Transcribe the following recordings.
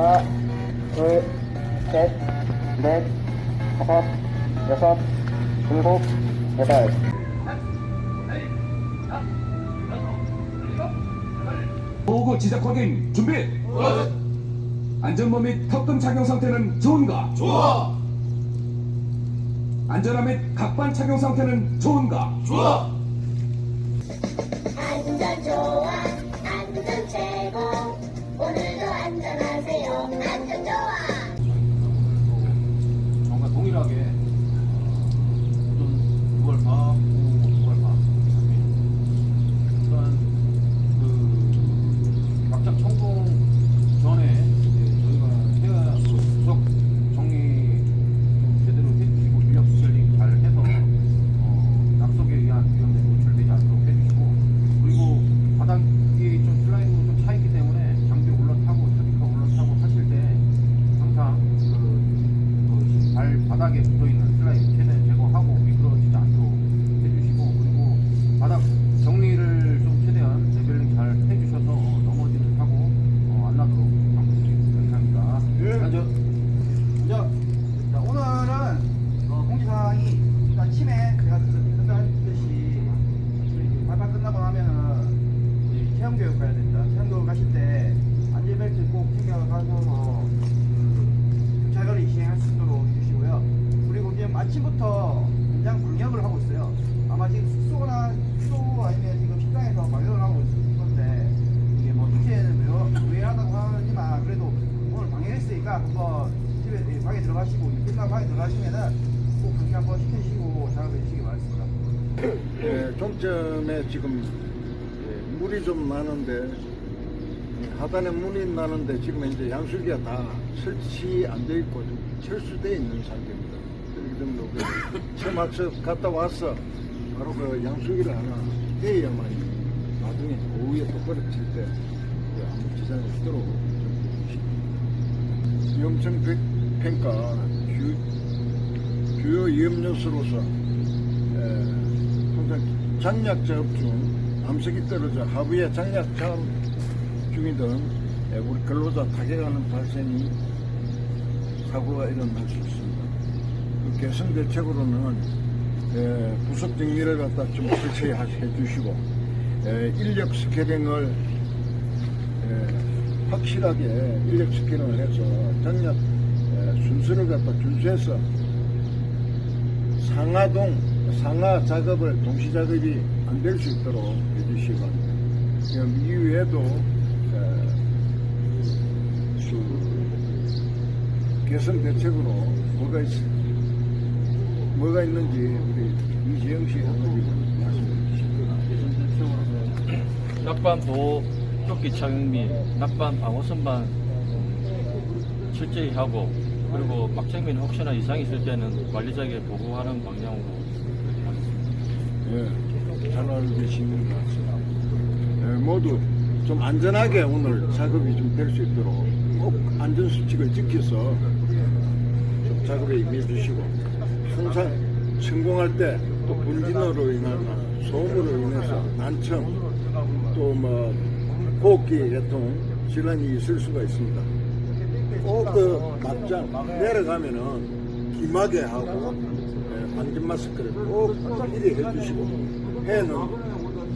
하나, 둘, 셋, 넷, 다섯, 여섯, 일곱, 여덟. 보고 지적 확인 준비. 안전모 및 턱금 착용 상태는 좋은가? 좋아 안전화 및 각반 착용 상태는 좋은가? 좋아 안전 좋아 안전 최고 오늘 하게 어떤 6월 밥, 6월 밥 그러니까 그 막장 천공 전에 이제 저희가 해야 그 구석 정리 좀 제대로 해주시고 인력 스케일링 잘 해서 어, 낙석에 의한 위험에 노출되지 않도록 해주시고 그리고 바닥이 좀 슬라이드로 좀 차있기 때문에 장비 올라타고 트리커 올라타고 하실 때 항상 그, 그 발 바닥에 붙어있는 슬라이드 최대한 제거하고 미끄러지지 않도록 해주시고 그리고 바닥 정리를 좀 최대한 레벨링 잘 해주셔서 어, 넘어지는 사고 어, 안 나도록 방문드립니다. 감사합니다. 예. 먼저 먼저 자, 오늘은 어, 공지사항이 일단 침해 제가 설명드렸듯이 발판 끝나고 우리 체험교육 가야 됩니다. 체험교육 가실 때 안전벨트 꼭 챙겨가서 그 교차거리 시행할 수 있도록 해주시고요. 그리고 지금 아침부터 현장 방역을 하고 있어요. 아마 지금 숙소나 숙소 아니면 지금 식당에서 방역을 하고 있을 건데 이게 뭐 이제는 유행하다고 하지만 그래도 오늘 방역했으니까 한번 집에 예, 방에 들어가시고 끝나고 방에 들어가시면은 꼭 방역 한번 시켜주시고 작업해 주시기 바랍니다. 예, 종점에 지금 예, 물이 좀 나는데 하단에 물이 나는데 지금 이제 양수기가 다 설치 안 돼 있고 좀 철수돼 있는 상태입니다. 때문에 그 처음 학습 갔다 와서 바로 그 양수기를 하나 떼야만 나중에 오후에 똑바로 칠때 그 아무 지장이 없도록 위험성 평가 주, 주요 요소로서 에, 항상 장약 작업 중 암석이 떨어져 하부에 장약 작업 중이든 에, 우리 근로자 타격하는 발생이 사고가 일어날 수 있습니다. 그 개선 대책으로는 에, 부속 정리를 갖다 좀 설치해 주시고 에, 인력 스케링을 에, 확실하게 인력 스케링을 해서 장약 에, 순서를 갖다 준수해서 상하동 상하 작업을 동시 작업이 안 될 수 있도록. 그럼 이외에도 에, 그 개선 대책으로 뭐가 있, 뭐가 있는지 우리 이재영 씨 한번 말씀해 주시죠. 낙반 보호 조끼 착용 및 낙반 방호 선반 철저히 하고 그리고 막창민 혹시나 이상이 있을 때는 관리자에게 보고하는 방향으로 그렇게 하겠습니다. 예, 잘 알고 계시는 것 같습니다. 예, 모두 좀 안전하게 오늘 작업이 좀 될 수 있도록 꼭 안전수칙을 지켜서 좀 작업에 임해 주시고 항상 성공할 때 또 분진으로 인한 소음으로 인해서 난청 또뭐 호흡기 계통 질환이 있을 수가 있습니다. 꼭그 막장 내려가면은 기마개 하고 예, 방진 마스크를 꼭 미리 해주시고 해는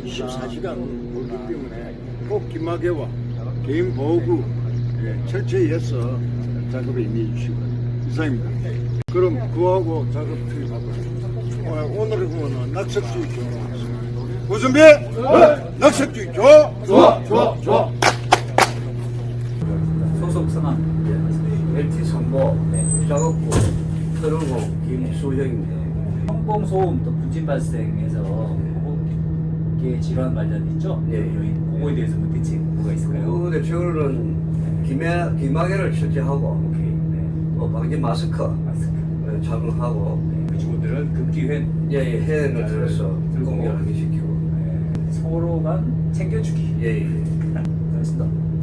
24시간 오기 때문에 꼭 기마개와 개인 보호구 예, 철저히 해서 작업에 임해 주시고 이상입니다. 그럼 그하고 작업 투입하고 어, 오늘은 그거는 낙석주의 조 고준비 낙석주의 조 좋아 좋아 좋아 소속 성함 LT 선고 작업부 서른호 김수형입니다. 성공소음 또 분진 발생해서 호흡기 질환 관련 있죠? 예. 요인 그거에 대해서 뭐 대책 뭐가 있을까요? 그 대표로는 기마, 기마개를 철저하고 오케이. 네. 또 방진 마스크 마스크. 어, 착용하고 그 친구들은 금기회 예, 예, 해외를 들어서 들고. 공개를 하게 시키고 네. 서로 간 챙겨주기. 예, 예. 잘했습니다.